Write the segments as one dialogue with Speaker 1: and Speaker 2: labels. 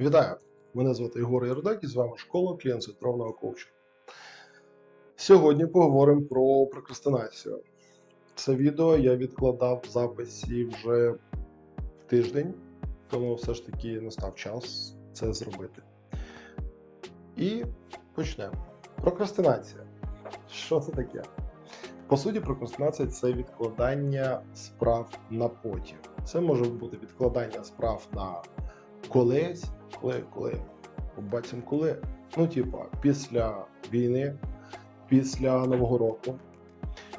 Speaker 1: Вітаю! Мене звати Ігор Ярдак і з вами школа клієнт-центрованого коучингу. Сьогодні поговоримо про прокрастинацію. Це відео я відкладав в записі вже тиждень, тому все ж таки настав час це зробити. І почнемо. Прокрастинація. Що це таке? По суті, прокрастинація це відкладання справ на потім. Це може бути відкладання справ на колись, коли, коли, побачимо коли. Ну, типа, після війни, після Нового року.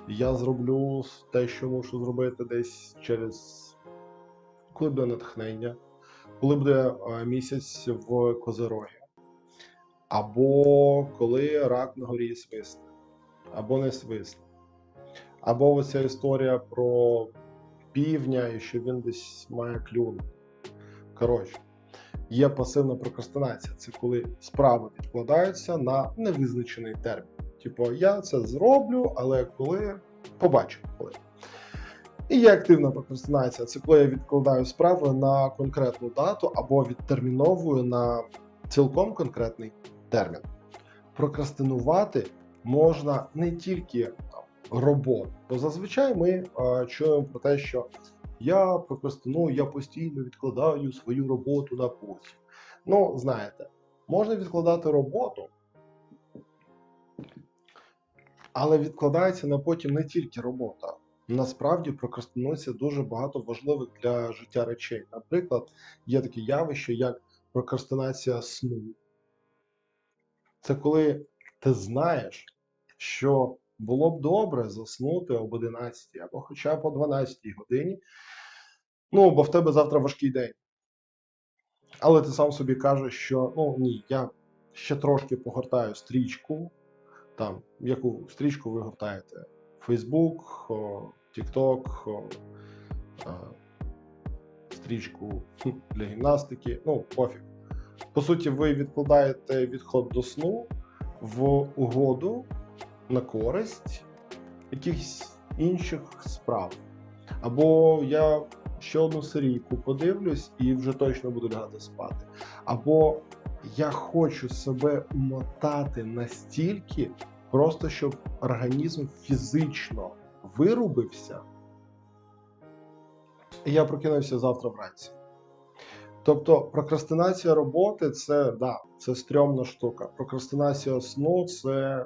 Speaker 1: Я зроблю те, що мушу зробити десь через коли буде натхнення, коли буде е, місяць в Козирогі, або коли рак на горі свисне, або не свисне. Або оця історія про півня і що він десь має клюнути. Коротше, є пасивна прокрастинація. Це коли справи відкладаються на невизначений термін. Типу, я це зроблю, але коли побачу коли. І є активна прокрастинація. Це коли я відкладаю справи на конкретну дату або відтерміновую на цілком конкретний термін. Прокрастинувати можна не тільки роботу, бо зазвичай ми е, чуємо про те, що я прокрастиную, я постійно відкладаю свою роботу на потім. Ну, знаєте, можна відкладати роботу, але відкладається на потім не тільки робота. Насправді прокрастинується дуже багато важливих для життя речей. Наприклад, є таке явище, як прокрастинація сну. Це коли ти знаєш, що було б добре заснути об 11 або хоча б о 12 годині. Ну, бо в тебе завтра важкий день. Але ти сам собі кажеш, що ну ні, я ще трошки погортаю стрічку. Там, яку стрічку ви гортаєте? О, TikTok, стрічку для гімнастики, ну, пофіг. По суті, ви відкладаєте відход до сну в угоду на користь якихось інших справ. Або я ще одну серійку подивлюсь і вже точно буду лягати спати. Або я хочу себе умотати настільки, просто щоб організм фізично вирубився, і я прокинувся завтра вранці. Тобто прокрастинація роботи це да, це стрьомна штука. Прокрастинація сну це, е,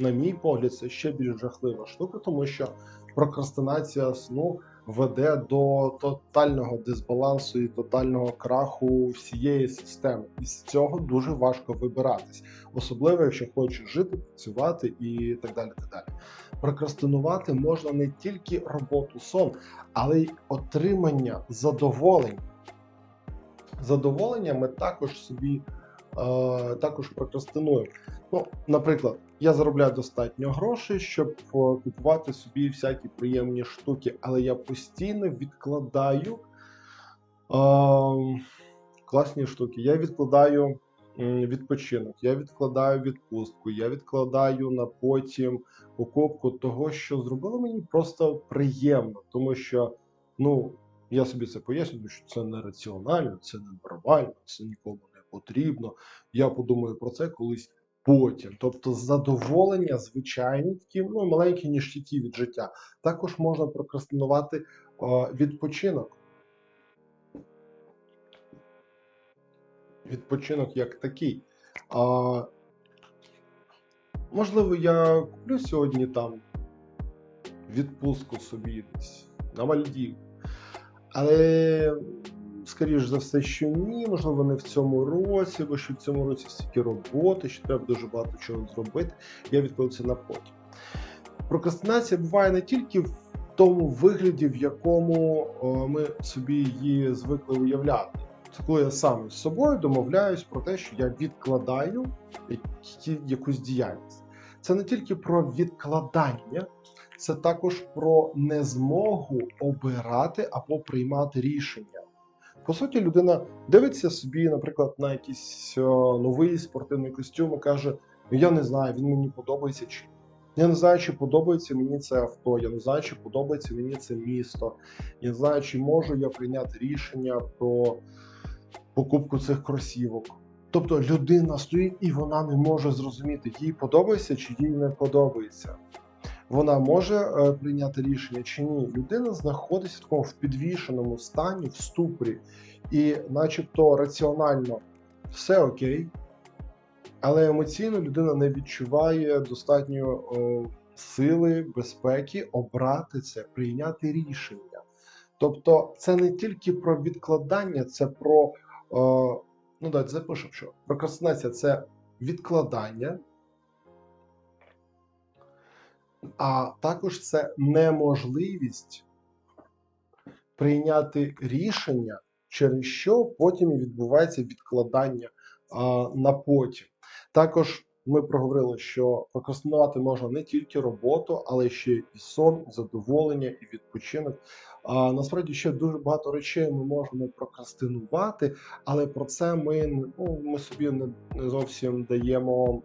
Speaker 1: на мій погляд, це ще більш жахлива штука, тому що прокрастинація сну веде до тотального дисбалансу і тотального краху всієї системи. І з цього дуже важко вибиратись, особливо якщо хочеш жити, працювати і так далі. Так далі. Прокрастинувати можна не тільки роботу сон, але й отримання задоволень. Задоволення ми також собі е, також прокрастинуємо. Ну, наприклад, я заробляю достатньо грошей, щоб е, купувати собі всякі приємні штуки, але я постійно відкладаю е, класні штуки. Я відкладаю відпочинок, я відкладаю відпустку, я відкладаю на потім покупку того, що зробило мені просто приємно, тому що, ну. Я собі це пояснюю, що це нераціонально, це ненормально, це нікому не потрібно. Я подумаю про це колись потім. Тобто задоволення, звичайні такі ну, маленькі ніштяки від життя. Також можна прокрастинувати відпочинок. Відпочинок як такий. А, можливо, я куплю сьогодні там відпустку собі десь на Мальдів. Але, скоріш за все, що ні, можливо, не в цьому році, бо що в цьому році стільки роботи, що треба дуже багато чого зробити. Я відкладу на потім. Прокрастинація буває не тільки в тому вигляді, в якому ми собі її звикли уявляти. Це коли я сам з собою домовляюсь про те, що я відкладаю якусь діяльність. Це не тільки про відкладання, це також про незмогу обирати або приймати рішення. По суті, людина дивиться собі, наприклад, на якийсь е, новий спортивний костюм і каже: «Ну, я не знаю, він мені подобається чи. Я не знаю, чи подобається мені це авто, я не знаю, чи подобається мені це місто. Я не знаю, чи можу я прийняти рішення про покупку цих кросівок. Тобто людина стоїть і вона не може зрозуміти, їй подобається чи їй не подобається. Вона може е, прийняти рішення чи ні. Людина знаходиться в такому в підвішеному стані, в ступорі, і, начебто, раціонально все окей, але емоційно людина не відчуває достатньо о, сили, безпеки обрати це, прийняти рішення. Тобто, це не тільки про відкладання, це про о, ну давайте запишемо, що прокрастинація це відкладання, а також це неможливість прийняти рішення, через що потім відбувається відкладання а, на потім. Також ми проговорили, що прокрастинувати можна не тільки роботу, але ще і сон, і задоволення, і відпочинок. А насправді ще дуже багато речей ми можемо прокрастинувати, але про це ми ну, ми собі не, не зовсім даємо.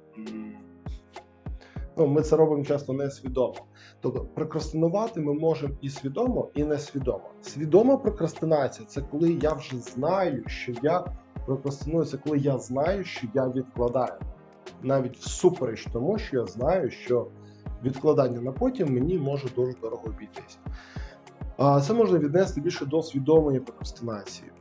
Speaker 1: Ну, ми це робимо часто несвідомо. Тобто, прокрастинувати ми можемо і свідомо, і несвідомо. Свідома прокрастинація це коли я вже знаю, що я прокрастиную, це коли я знаю, що я відкладаю. Навіть всупереч тому, що я знаю, що відкладання на потім мені може дуже дорого обійтись. Це можна віднести більше до свідомої прокрастинації.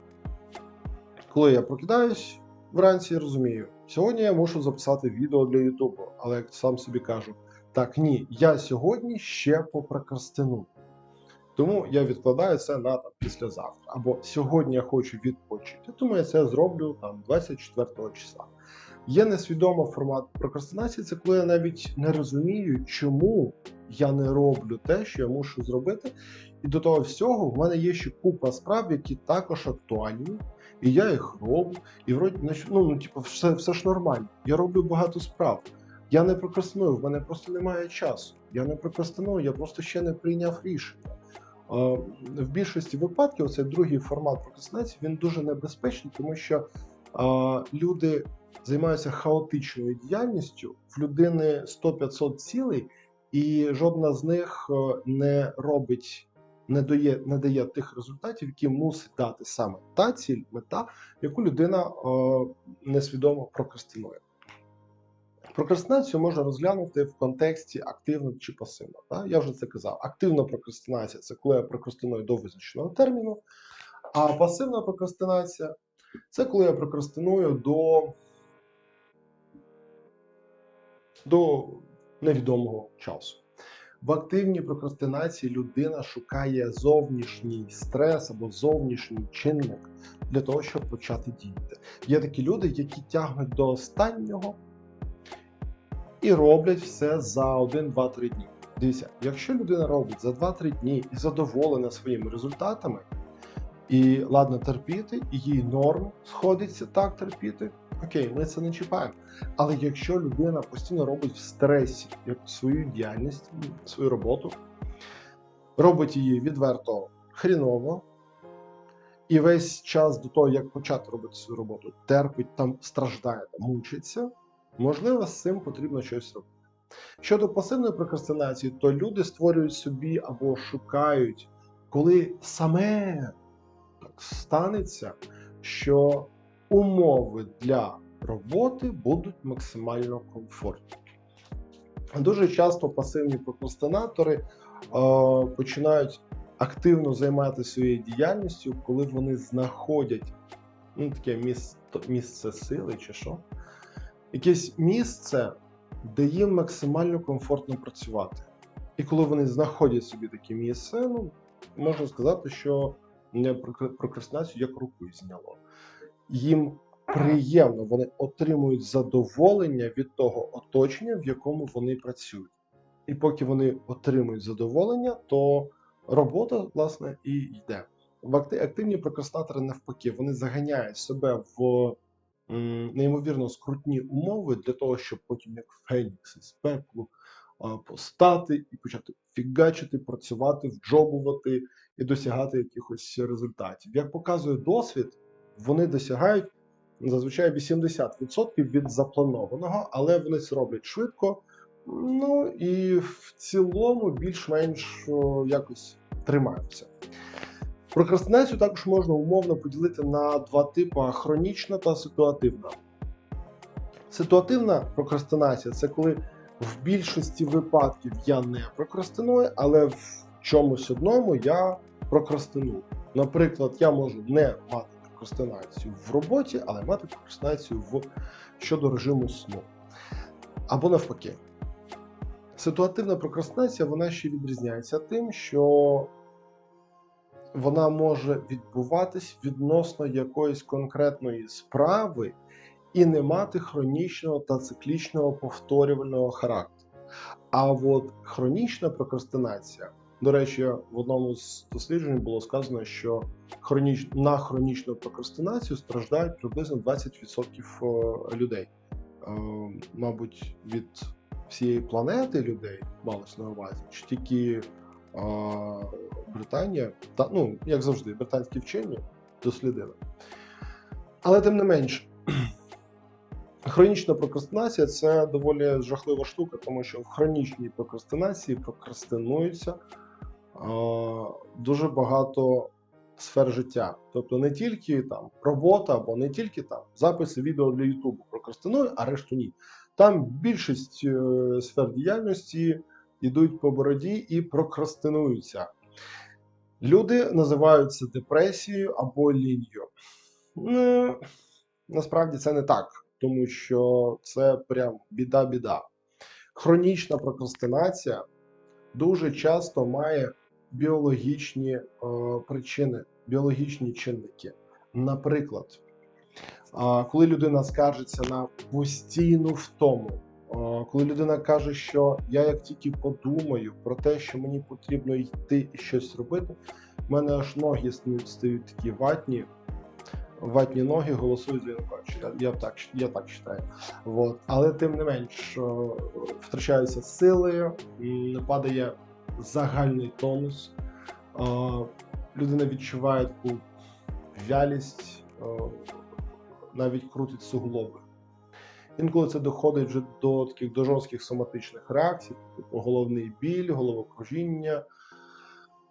Speaker 1: Коли я прокидаюсь вранці, я розумію, сьогодні я мушу записати відео для Ютубу, але як сам собі кажу, так ні, я сьогодні ще попрокрастину. Тому я відкладаю це на там, післязавтра. Або сьогодні я хочу відпочити, тому я це зроблю там 24 числа. Є несвідома формат прокрастинації, це коли я навіть не розумію, чому я не роблю те, що я мушу зробити. І до того всього в мене є ще купа справ, які також актуальні, і я їх роблю. І вроді ну, ну, типу, все, все ж нормально. Я роблю багато справ. Я не прокрастиную, в мене просто немає часу. Я не прокрастиную, я просто ще не прийняв рішення. В більшості випадків цей другий формат прокрастинації він дуже небезпечний, тому що люди займаються хаотичною діяльністю, в людини 100-500 цілей, і жодна з них е, не робить, не дає, не дає тих результатів, які мусить дати саме та ціль, мета, яку людина е, несвідомо прокрастинує. Прокрастинацію можна розглянути в контексті активно чи пасивно. Так? Я вже це казав. Активна прокрастинація це коли я прокрастиную до визначеного терміну, а пасивна прокрастинація це коли я прокрастиную до, до невідомого часу. В активній прокрастинації людина шукає зовнішній стрес або зовнішній чинник для того, щоб почати діяти. Є такі люди, які тягнуть до останнього і роблять все за 1, 2, 3 дні. Дивіться, якщо людина робить за 2-3 дні і задоволена своїми результатами, і ладно терпіти, і їй норм сходиться так терпіти. Окей, ми це не чіпаємо. Але якщо людина постійно робить в стресі свою діяльність, свою роботу, робить її відверто хріново, і весь час до того, як почати робити свою роботу, терпить, там страждає, там мучиться, можливо, з цим потрібно щось робити. Щодо пасивної прокрастинації, то люди створюють собі або шукають, коли саме станеться, що умови для роботи будуть максимально комфортні. Дуже часто пасивні прокрастинатори е, починають активно займатися своєю діяльністю, коли вони знаходять ну, таке місце, місце сили чи що, якесь місце, де їм максимально комфортно працювати. І коли вони знаходять собі таке місце, ну, можна сказати, що прокрастинацію як рукою зняло. Їм приємно, вони отримують задоволення від того оточення, в якому вони працюють. І поки вони отримують задоволення, то робота, власне, і йде. Активні прокрастинатори навпаки, вони заганяють себе в неймовірно скрутні умови для того, щоб потім, як фенікс із пеплу, постати і почати фігачити, працювати, вджобувати і досягати якихось результатів. Як показує досвід, вони досягають зазвичай 80% від запланованого, але вони це роблять швидко. Ну і в цілому більш-менш якось тримаються. Прокрастинацію також можна умовно поділити на два типи: хронічна та ситуативна. Ситуативна прокрастинація це коли в більшості випадків я не прокрастиную, але в чомусь одному я прокрастиную. Наприклад, я можу не мати прокрастинацію в роботі, але мати прокрастинацію в щодо режиму сну. Або навпаки. Ситуативна прокрастинація вона ще відрізняється тим, що вона може відбуватись відносно якоїсь конкретної справи і не мати хронічного та циклічного повторювального характеру. А от хронічна прокрастинація, до речі, в одному з досліджень було сказано, що хроніч... на хронічну прокрастинацію страждають приблизно 20% е, людей. Е, Мабуть, від всієї планети людей малось на увазі, чи тільки е, Британія, та ну, як завжди, британські вчені дослідили. Але тим не менш, хронічна прокрастинація це доволі жахлива штука, тому що в хронічній прокрастинації прокрастинується е, дуже багато сфер життя. Тобто не тільки там робота або не тільки там записи відео для Ютубу прокрастинує, а решту ні. Там більшість е, сфер діяльності йдуть по бороді і прокрастинуються. Люди називаються депресією або лінію. Ну, насправді це не так, тому що це прям біда-біда. Хронічна прокрастинація дуже часто має біологічні е, причини, біологічні чинники. Наприклад, е, коли людина скаржиться на постійну втому, е, коли людина каже, що я як тільки подумаю про те, що мені потрібно йти і щось робити, в мене аж ноги стають, такі ватні. Ватні ноги голосують за. Я, так я так вважаю. Вот. Але тим не менш втрачаються сили, падає загальний тонус. Людина відчуває таку вялість, навіть крутить суглоби. Інколи це доходить вже до таких до жорстких соматичних реакцій, типу головний біль, головокружіння.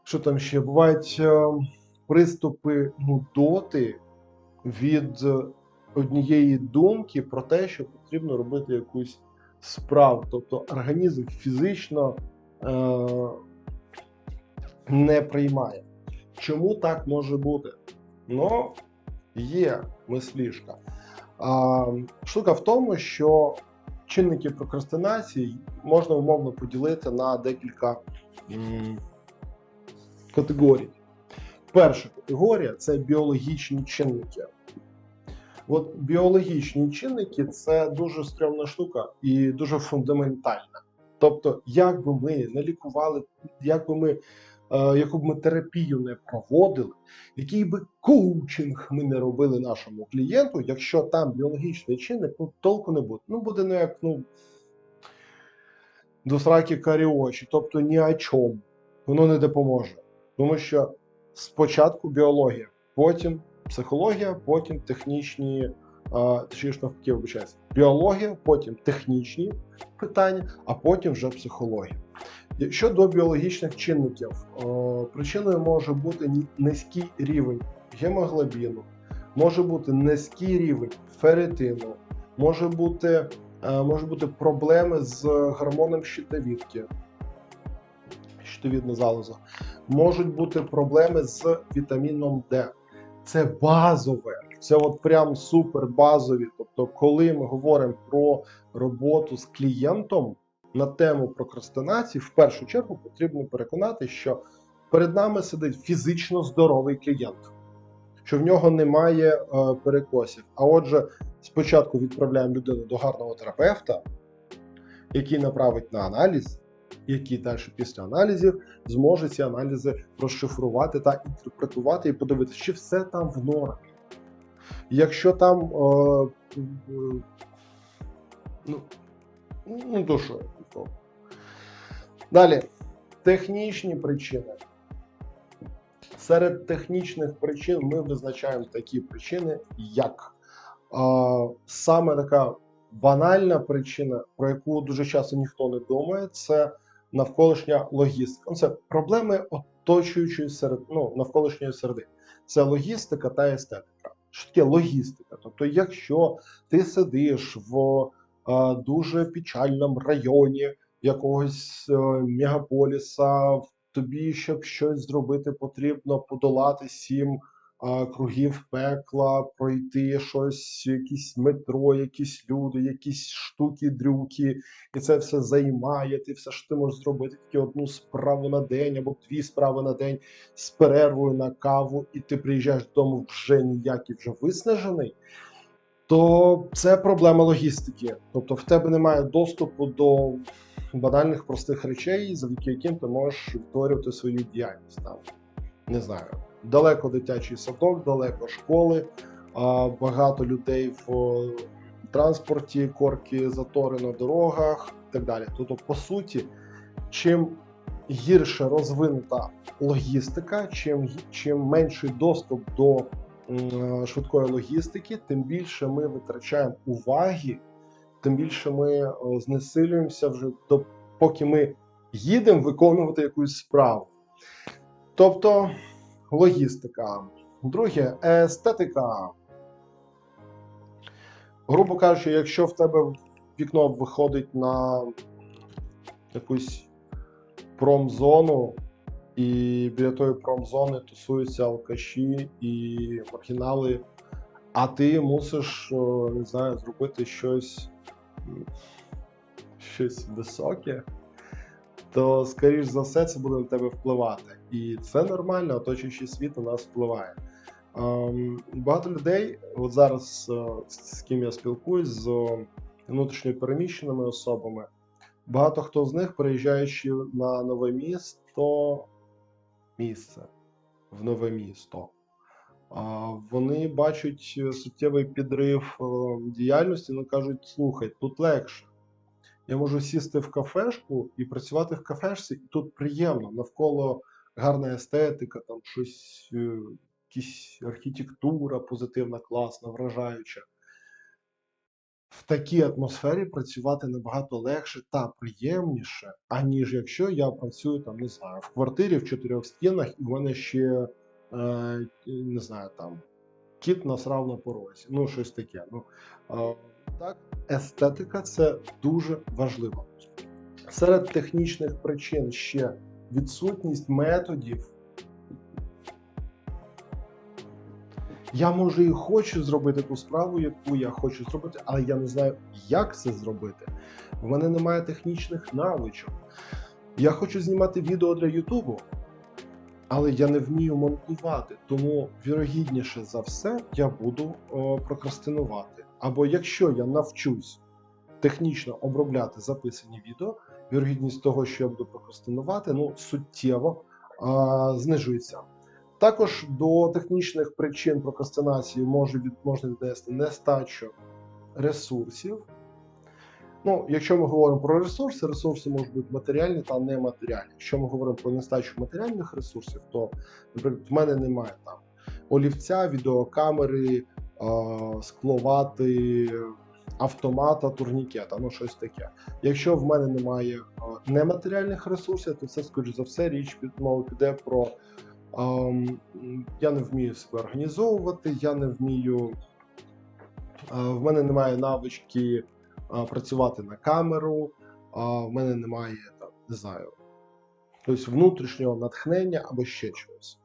Speaker 1: Що там ще? Бувають приступи нудоти від однієї думки про те, що потрібно робити якусь справу. Тобто організм фізично не приймає. Чому так може бути? Ну, є мислішка. Штука в тому, що чинники прокрастинації можна умовно поділити на декілька категорій. Перша категорія це біологічні чинники. От біологічні чинники це дуже стрьомна штука і дуже фундаментальна. Тобто, як би ми не лікували, як би ми, е, яку б ми терапію не проводили, який би коучинг ми не робили нашому клієнту, якщо там біологічний чинник, ну толку не буде. Ну буде ну як ну досраки карі очі, тобто ні о чому. Воно не допоможе. Тому що спочатку біологія, потім психологія, потім технічні, точніше навпаки, вибачаюся, біологія, потім технічні питання, а потім вже психологія. Щодо біологічних чинників, причиною може бути низький рівень гемоглобіну, може бути низький рівень ферритину, може бути, е, може бути проблеми з гормоном щитовідки, щитовідна залоза, можуть бути проблеми з вітаміном Д. Це базове, це от прям супер базові. Тобто, коли ми говоримо про роботу з клієнтом на тему прокрастинації, в першу чергу потрібно переконати, що перед нами сидить фізично здоровий клієнт, що в нього немає е, перекосів. А отже, спочатку відправляємо людину до гарного терапевта, який направить на аналіз, який далі після аналізів зможе ці аналізи розшифрувати та інтерпретувати і подивитися, чи все там в нормі. Якщо там е, е, ну, ну то що? Далі, технічні причини. Серед технічних причин ми визначаємо такі причини, як е, саме така банальна причина, про яку дуже часто ніхто не думає, це навколишня логістика. Ну, Це проблеми от оточуючої серед, ну, навколишньої середи. Це логістика та естетика. Що таке логістика? Тобто, якщо ти сидиш в е, дуже печальному районі якогось е, мегаполіса, тобі, щоб щось зробити, потрібно подолати сім кругів пекла, пройти щось, якісь метро, якісь люди, якісь штуки, дрюки, і це все займає. Ти все ж ти можеш зробити тільки одну справу на день або дві справи на день з перервою на каву, і ти приїжджаєш додому вже ніякий, вже виснажений. То це проблема логістики. Тобто в тебе немає доступу до банальних простих речей, завдяки яким ти можеш відтворювати свою діяльність. Там, не знаю, далеко дитячий садок, далеко школи, багато людей в транспорті, корки, затори на дорогах і так далі. Тобто, по суті, чим гірше розвинута логістика, чим, чим менший доступ до швидкої логістики, тим більше ми витрачаємо уваги, тим більше ми е, знесилюємося вже до поки ми їдемо виконувати якусь справу. Тобто логістика. Друге, естетика. Грубо кажучи, якщо в тебе вікно виходить на якусь промзону, і біля тої промзони тусуються алкаші і маргінали, а ти мусиш, не знаю, зробити щось, щось високе, то, скоріш за все, це буде на тебе впливати. І це нормально, оточуючий світ на нас впливає. Ем, багато людей, от зараз е, з ким я спілкуюсь, з е, внутрішньо переміщеними особами, багато хто з них, переїжджаючи на нове місто, місце в нове місто, вони бачать суттєвий підрив е, діяльності, вони кажуть: слухай, тут легше. Я можу сісти в кафешку і працювати в кафешці, і тут приємно. Навколо гарна естетика, там щось, е, якісь архітектура позитивна, класна, вражаюча. В такій атмосфері працювати набагато легше та приємніше, аніж якщо я працюю там, не знаю, в квартирі в чотирьох стінах, і в мене ще е, не знаю, там кіт насрав на порозі. Ну, щось таке. Ну, е, так, естетика це дуже важливо. Серед технічних причин ще відсутність методів. Я може і хочу зробити ту справу, яку я хочу зробити, але я не знаю, як це зробити. В мене немає технічних навичок. Я хочу знімати відео для Ютубу, але я не вмію монтувати. Тому вірогідніше за все я буду о, прокрастинувати. Або якщо я навчусь технічно обробляти записані відео, вірогідність того, що я буду прокрастинувати, ну суттєво а, знижується. Також до технічних причин прокрастинації може від, можна віднести нестачу ресурсів. Ну, якщо ми говоримо про ресурси, ресурси можуть бути матеріальні та нематеріальні. Якщо ми говоримо про нестачу матеріальних ресурсів, то, наприклад, в мене немає там олівця, відеокамери, скловати, автомата, турнікета, ну щось таке. Якщо в мене немає е, нематеріальних ресурсів, то це, скоріш за все, річ під мова піде про ем, я не вмію себе організовувати, я не вмію. е, В мене немає навички працювати на камеру, в мене немає там, не знаю, тобто внутрішнього натхнення або ще чогось.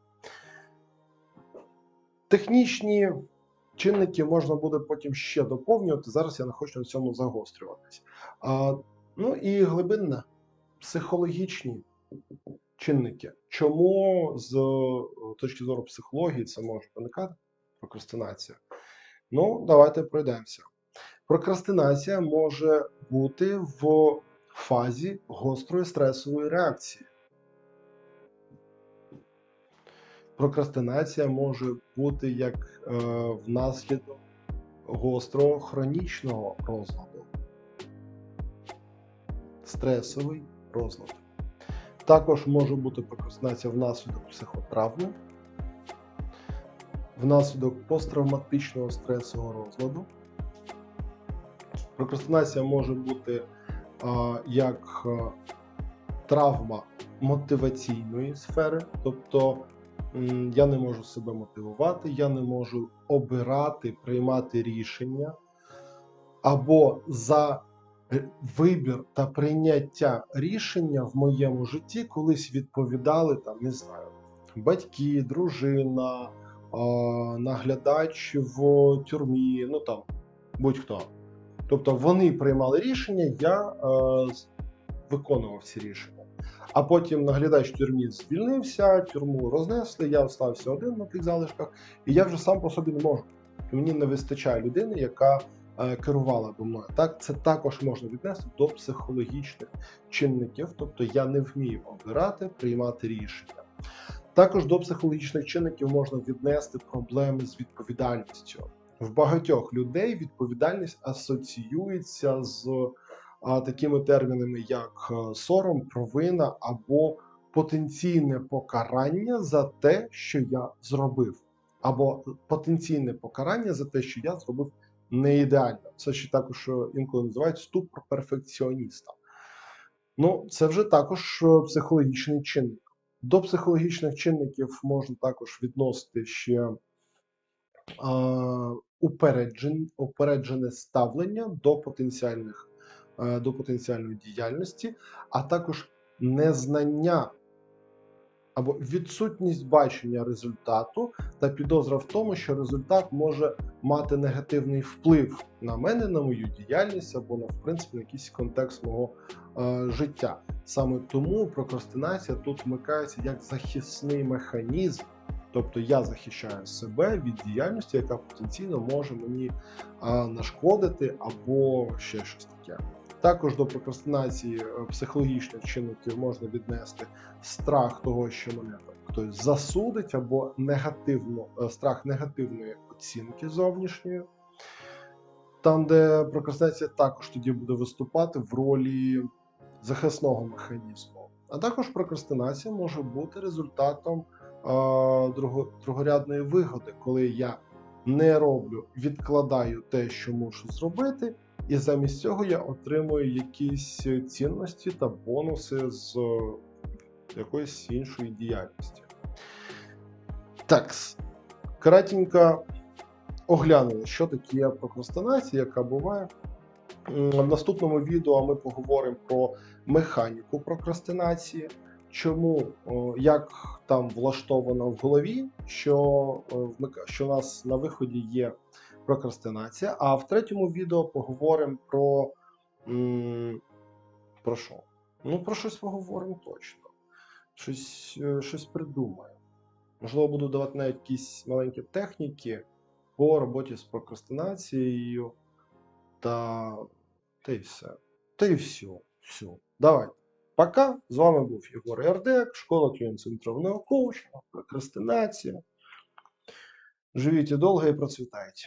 Speaker 1: Технічні чинники можна буде потім ще доповнювати. Зараз я не хочу на цьому загострюватись. А, ну і глибинне, психологічні чинники. Чому з е, точки зору психології це може виникати? Прокрастинація. Ну, давайте пройдемося. Прокрастинація може бути в фазі гострої стресової реакції. Прокрастинація може бути як е, внаслідок гострого хронічного розладу. Стресовий розлад. Також може бути прокрастинація внаслідок психотравми, внаслідок посттравматичного стресового розладу. Прокрастинація може бути а, як а, травма мотиваційної сфери, тобто я не можу себе мотивувати, я не можу обирати, приймати рішення, або за е, вибір та прийняття рішення в моєму житті колись відповідали там, не знаю, батьки, дружина, наглядач в тюрмі, ну там будь-хто. Тобто вони приймали рішення, я е, виконував ці рішення. А потім наглядач тюрмі звільнився, тюрму рознесли, я остався один на тих залишках, і я вже сам по собі не можу. І мені не вистачає людини, яка е, керувала би мною. Так, це також можна віднести до психологічних чинників, тобто я не вмію обирати, приймати рішення. Також до психологічних чинників можна віднести проблеми з відповідальністю. В багатьох людей відповідальність асоціюється з такими термінами, як е, сором, провина або потенційне покарання за те, що я зробив, або потенційне покарання за те, що я зробив не ідеально. Це ще також е, інколи називають ступор перфекціоніста. Ну, це вже також е, психологічний чинник. До психологічних чинників можна також відносити ще упереджене ставлення до потенціальних е, до потенціальної діяльності, а також незнання або відсутність бачення результату та підозра в тому, що результат може мати негативний вплив на мене, на мою діяльність або на в принципі на якийсь контекст мого е, життя. Саме тому прокрастинація тут вмикається як захисний механізм. Тобто я захищаю себе від діяльності, яка потенційно може мені а, нашкодити або ще щось таке. Також до прокрастинації е, психологічних чинників можна віднести страх того, що мене хтось засудить, або негативно, е, страх негативної оцінки зовнішньої. Там, де прокрастинація також тоді буде виступати в ролі захисного механізму. А також прокрастинація може бути результатом друго, другорядної вигоди, коли я не роблю, відкладаю те, що мушу зробити, і замість цього я отримую якісь цінності та бонуси з е, якоїсь іншої діяльності. Так, кратенько оглянули, що таке прокрастинація, яка буває. В наступному відео ми поговоримо про механіку прокрастинації, чому як там влаштовано в голові, що, о, що у нас на виході є прокрастинація. А в третьому відео поговоримо про. Про що? Ну, про щось поговоримо точно. Щось, е, щось придумаємо. Можливо, буду давати навіть якісь маленькі техніки по роботі з прокрастинацією. Та, та й все. Та й все. все. Давайте. Пока. З вами був Єгор Ярдек, школа клієнт-центрового коучингу, прокрастинація. Живіть довго і процвітайте.